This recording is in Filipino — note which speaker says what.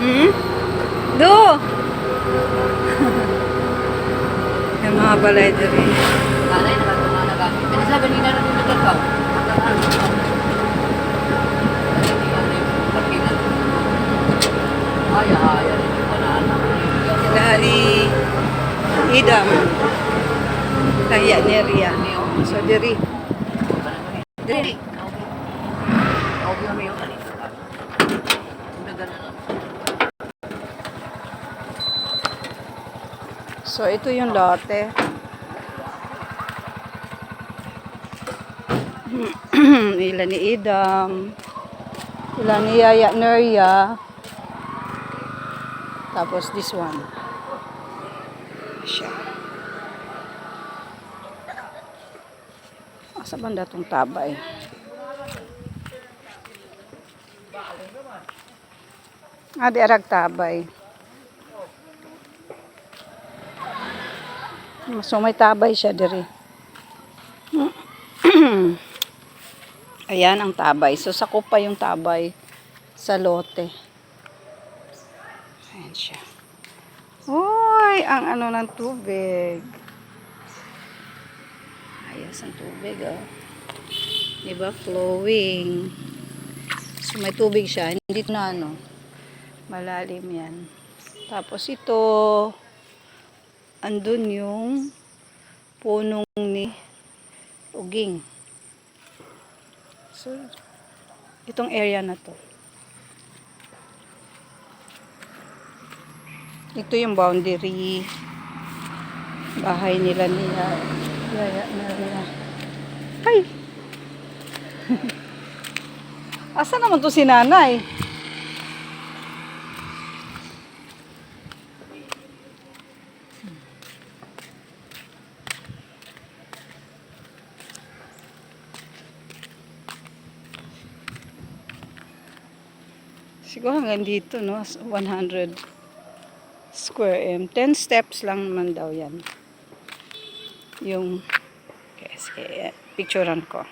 Speaker 1: Hmm? Do! Yung mga balay diri.
Speaker 2: Kalay na ba mga nagamit? Pero sa ganina na nung nagkakaw. Ay, ay, ay.
Speaker 1: Dari idam. Kaya ni Ria. So diri.
Speaker 2: Dili. Okay kami yung alito. Nagana na.
Speaker 1: So ito yung lote. Ilan ni Idam. Ilan ni Yaya Nerya. Tapos this one. Siya. Asa banda tong tabay? Ah, di arag tabay. So may tabay siya diri. Ayan ang tabay. So sakop pa yung tabay sa lote. Ayan siya. Uy, ang ano ng tubig. Ayos ang tubig, oh. Diba? Flowing. So may tubig siya. Hindi na ano. Malalim yan. Tapos ito, andun yung punong ni Uging. So, itong area na to. Ito yung boundary bahay nila niya. Yaya nila. Ay! Asa naman to si nanay? Siguro hanggang dito, no? 100 square m. 10 steps lang naman daw yan. Yung, okay, sige, picturean ko.